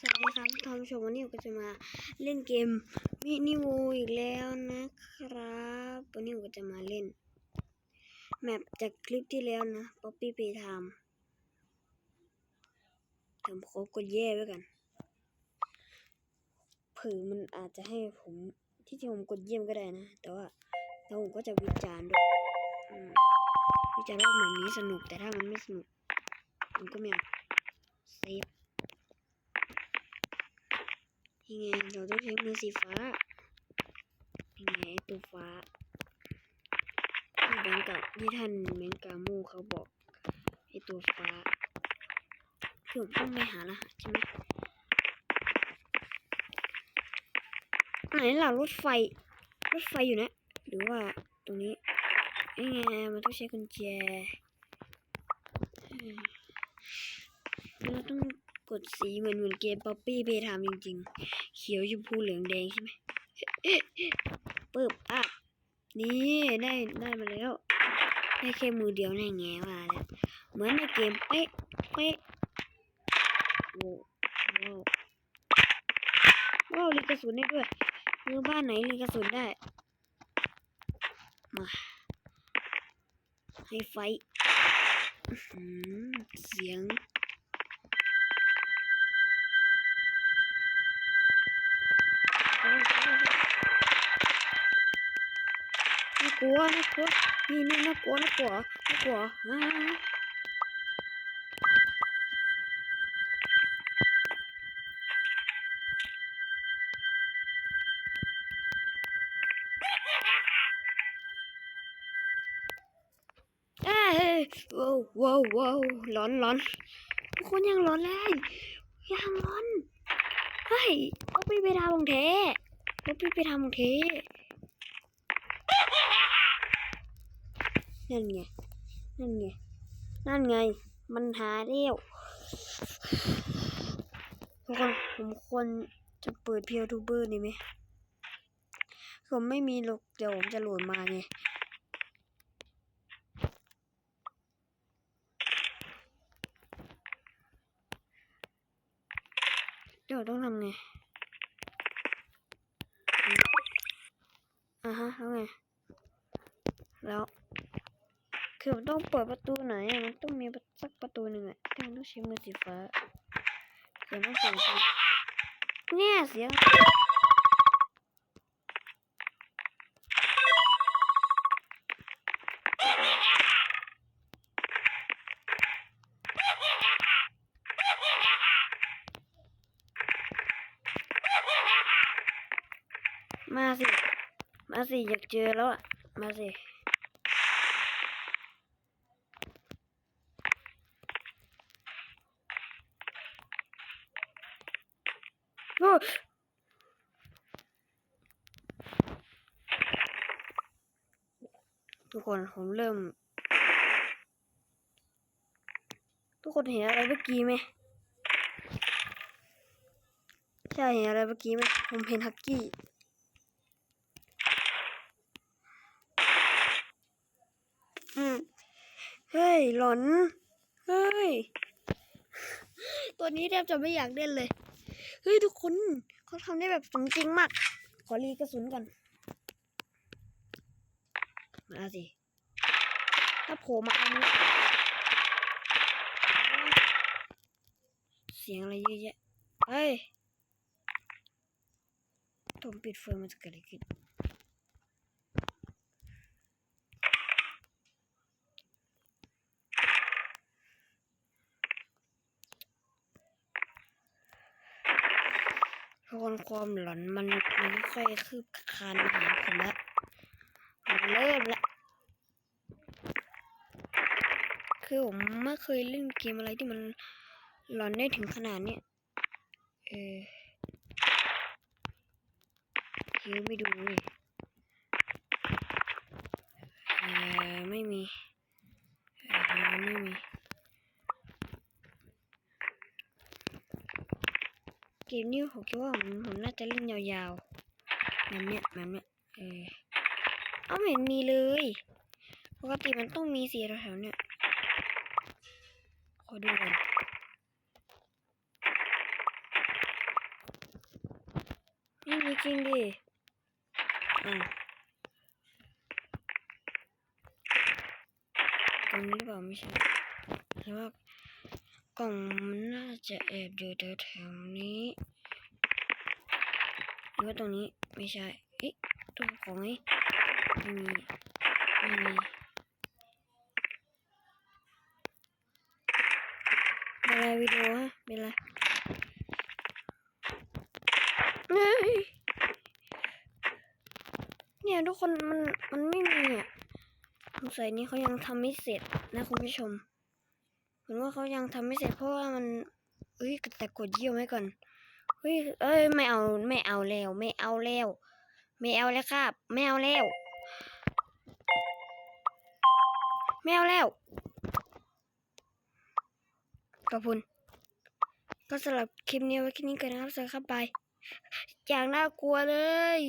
สวัสดีครับท่านผู้ชมวันนี้ผมก็จะมาเล่นเกมมินิวูอีกแล้วนะครับวันนี้ผมก็จะมาเล่นแมปจากคลิปที่แล้วนะป๊อปปี้เพย์ไทม์ผมขอกดแย่ไว้กันเผื่อมันอาจจะให้ผมที่จริงผมกดเยี่ยมก็ได้นะ แต่ว่าแล้วผมก็จะวิจารณ์ด้วยวิจารณ์ว่าแบบนี้สนุกแต่ถ้ามันไม่สนุกผมก็ไม่เอาเซฟ ยังไงเราต้องใช้มือสีฟ้ายังไงตัวฟ้าที่แบงก์กับที่ท่านแบงกามูเขาบอกไอตัวฟ้าคือผมต้องไปหารหัสใช่ไหมไหนล่ะรถไฟ รถไฟอยู่นะ หรือว่าตรงนี้ยังไงมันต้องใช้กุญแจเราต้อง กดสีเหมือนเหมือนเกมป๊อปปี้เพย์ทามจริงๆ เขียวชมพูเหลืองแดงใช่ไหมปึ๊บอะนี่ได้ได้มาแล้ว ได้แค่มือเดียวแน่แง่มาแล้ว เหมือนในเกมเป๊ะเป๊ะโว้ว้าวว้าวลิงกระสุนได้ด้วยมือบ้านไหนลิงกระสุนได้ มา ให้ไฟเสียงากลัวน่ากลัวนี่นี่น่ากลัวน่ากลัวน่ากลัวอ่าเอ้ยว้าวว้าวว้าวร้อนร้อนทุกคนยังร้อนเลยยังร้อนเฮ้ยเอาไปไปทำของเทเอาไปไปทำของเท นั่นไง นั่นไง นั่นไง มันหาเรียวทุกคนผมควรจะเปิดเพียวทูเบอร์ดีไหมผมไม่มีหรอกเดี๋ยวผมจะโหลดมาไงเดี๋ยวต้องทำไงอ่าฮะแล้วไง แล้ว คือมันต้องเปิดประตูไหนอะมันต้องมีสักประตูหนึ่งอะที่มันต้องใช้มือสีฟ้าเสียงต้องเสียงสีเนี่ยเสียงมาสิ มาสิ อยากเจอแล้วอะมาสิ โอ้ ทุกคนผมเริ่ม ทุกคนเห็นอะไรเมื่อกี้ไหมใช่เห็นอะไรเมื่อกี้ไหมผมเห็นฮักกี้อืมเฮ้ย หลอน เฮ้ย ตัวนี้แทบจะไม่อยากเล่นเลย ฮ้ยทุกคนเขาทำได้แบบสมจริงมาก ขอรีกระสุนก่อน มาสิ ถ้าโผล่มาอันนี้ เสียงอะไรเยอะแยะเฮ้ยผมปิดไฟมันจะเกิดอะไรขึ้น ทุก คนความหลอนมันมันค่อยคืบคานหาผมล้วมันเริ่มละคือผมไม่เคยเล่นเกมอะไรที่มันหลอนได้ถึงขนาดเนี้ยเออฮิวไม่ดูเลยเออไม่มีเออไม่มี เกมนี้ผมคิดว่าผมผมน่าจะเล่นยาวๆแบบเนี้ยแบบเนี้ยเออเอาไม่เห็นมีเลยปกติมันต้องมีสีแถวๆเนี้ยขอดูก่อนไม่มีจริงดิอ้าตรงนี้หรือเปล่าไม่ใช่แต่ว่า กล่องมันน่าจะแอบอยู่แถวๆนี้หรือว่าตรงนี้ไม่ใช่เอ๊ะตัวของไอ้ไม่มีไม่มีเป็นไรวิดีโอฮะเป็นไรเฮ้ยเนี่ยทุกคนมันมันไม่มีอะสงสัยนี้เขายังทำไม่เสร็จนะคุณผู้ชม มือนว่าเขายังทำไม่เสร็จเพราะว่ามันเอ้ยแต่กดเยี่ยมไว้ก่อนเฮ้ยเอ้ยไม่เอาไม่เอาแล้วไม่เอาแล้วไม่เอาแล้วครับไม่เอาแล้วไม่เอาแล้วขอบคุณก็สำหรับคลิปนี้ไว้แค่นี้กันนะครับสวัสดีครับบายอย่างน่ากลัวเลย